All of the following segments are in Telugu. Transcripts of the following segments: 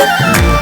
Yeah.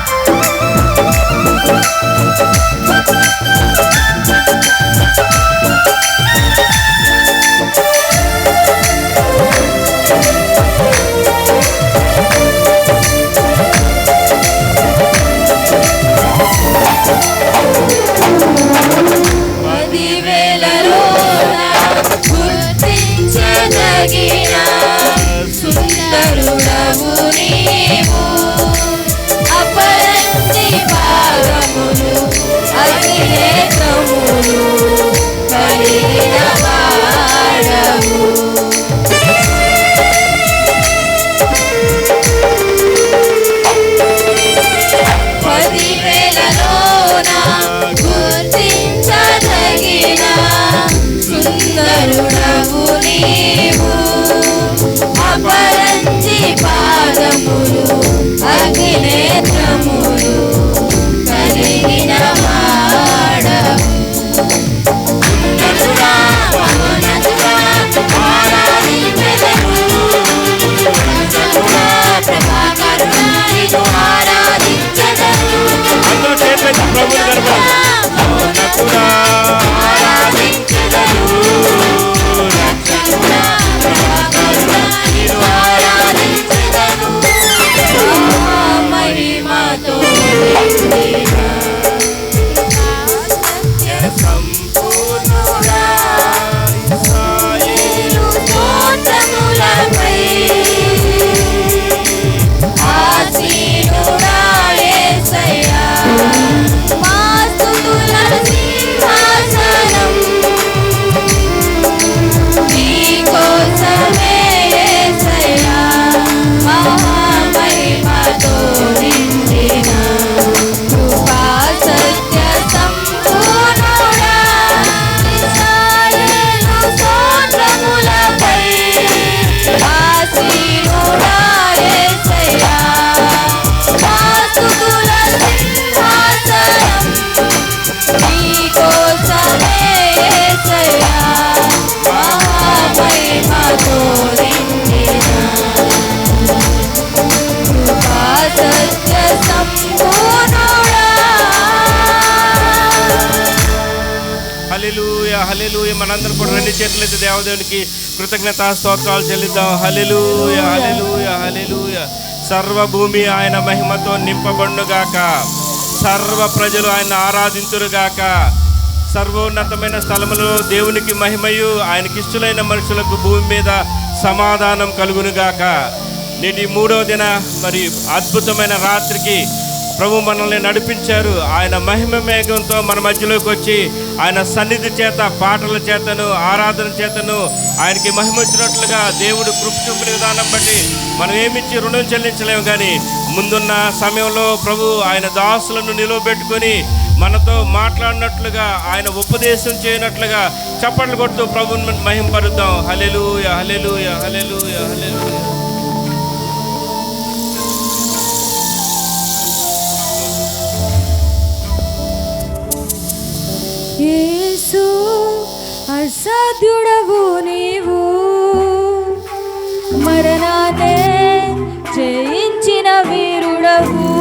హల్లెలూయ. మనందరం కూడా రెండు. చేతులైతే దేవదేవునికి కృతజ్ఞతా స్తోత్రాలు చెల్లిద్దాం. హల్లెలూయ హల్లెలూయ హల్లెలూయ. సర్వభూమి ఆయన మహిమతో నింపబడుగాక సర్వ ప్రజలు ఆయన ఆరాధించురుగాక సర్వోన్నతమైన స్థలములో దేవునికి మహిమయు ఆయనకిష్టులైన మనుషులకు భూమి మీద సమాధానం కలుగునుగాక. నేటి మూడవ దిన మరి అద్భుతమైన రాత్రికి ప్రభు మనల్ని నడిపించారు. ఆయన మహిమ మేఘంతో మన మధ్యలోకి వచ్చి ఆయన సన్నిధి చేత పాటల చేతను ఆరాధన చేతను ఆయనకి మహిమ వచ్చినట్లుగా దేవుడు కృప చూపిన విధానం బట్టి మనం ఏమిచ్చి రుణం చెల్లించలేము కానీ ముందున్న సమయంలో ప్రభు ఆయన దాసులను నిలవబెట్టుకొని మనతో మాట్లాడినట్లుగా ఆయన ఉపదేశం చేయనట్లుగా చప్పట్లు కొడుతూ ప్రభుని మహింపరుద్దాం. Hallelujah hallelujah hallelujah hallelujah Yesu అసాధ్యుడవు నీవు. మరణాన్నే జయించిన వీరుడవు.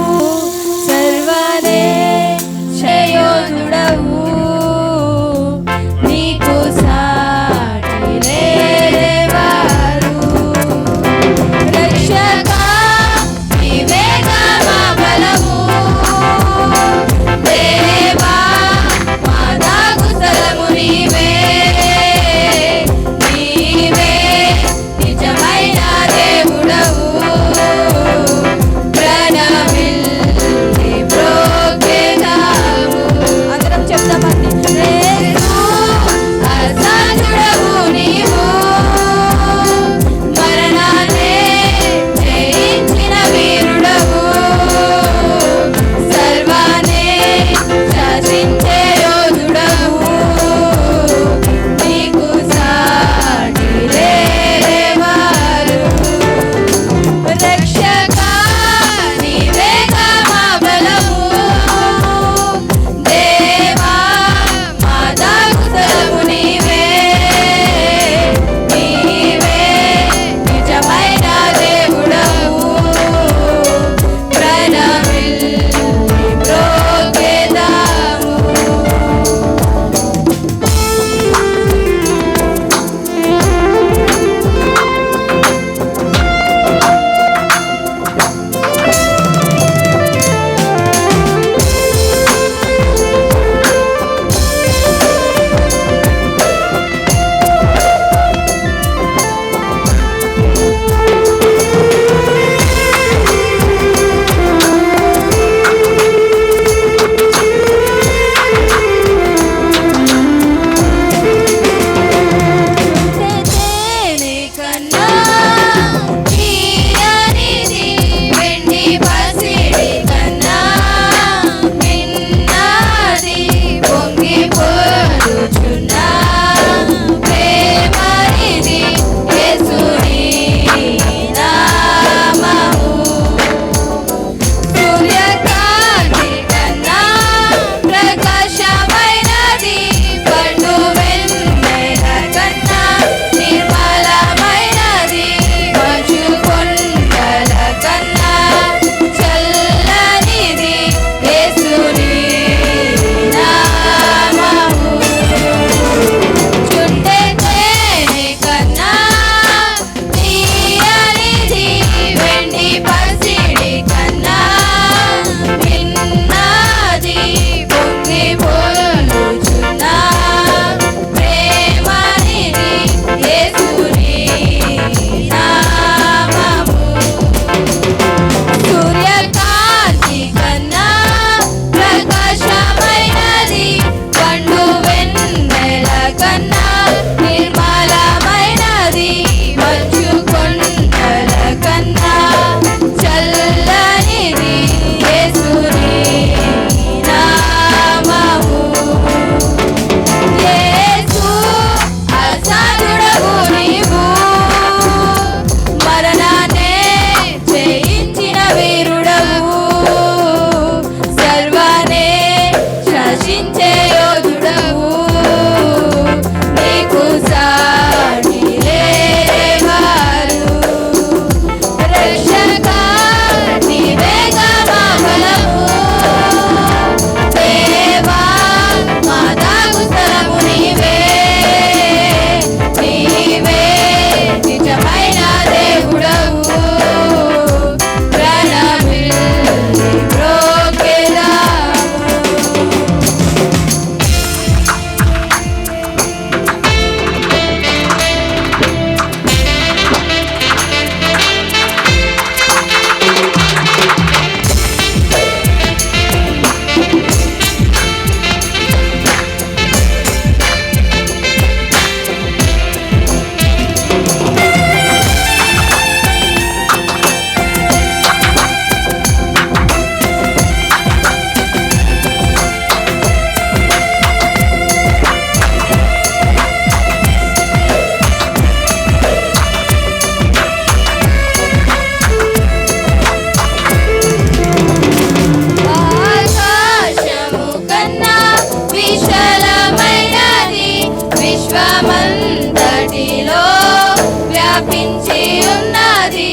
విశ్వమంతటిలో వ్యాపించి ఉన్నది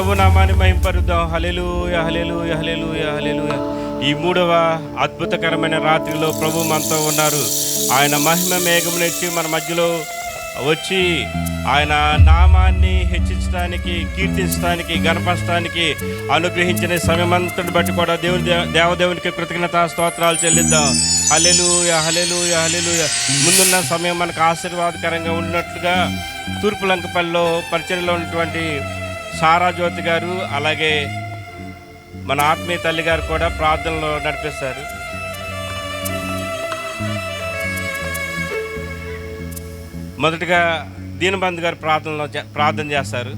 ప్రభు నామాన్ని మహింపరుద్దాం. హలెలు హలెలు హలెలు హలెలు ఈ మూడవ అద్భుతకరమైన రాత్రిలో ప్రభు మనతో ఉన్నారు. ఆయన మహిమ మేఘం నెచ్చి మన మధ్యలో వచ్చి ఆయన నామాన్ని హెచ్చించడానికి కీర్తించడానికి గణపరచడానికి అనుగ్రహించిన సమయమంతటి బట్టి కూడా దేవుని దే- దేవదేవునికి కృతజ్ఞత స్తోత్రాలు చెల్లిద్దాం. హలెలూయ హలెలూయ హలెలూయ ముందున్న సమయం మనకు ఆశీర్వాదకరంగా ఉన్నట్లుగా తూర్పు లంకపల్లిలో పరిచయలో ఉన్నటువంటి సారా జ్యోతి గారు అలాగే మన ఆత్మీయ తల్లి గారు కూడా ప్రార్థనలో నడిపిస్తారు. మొదటగా దీనబంధు గారు ప్రార్థనలో చే- ప్రార్థన చేస్తారు.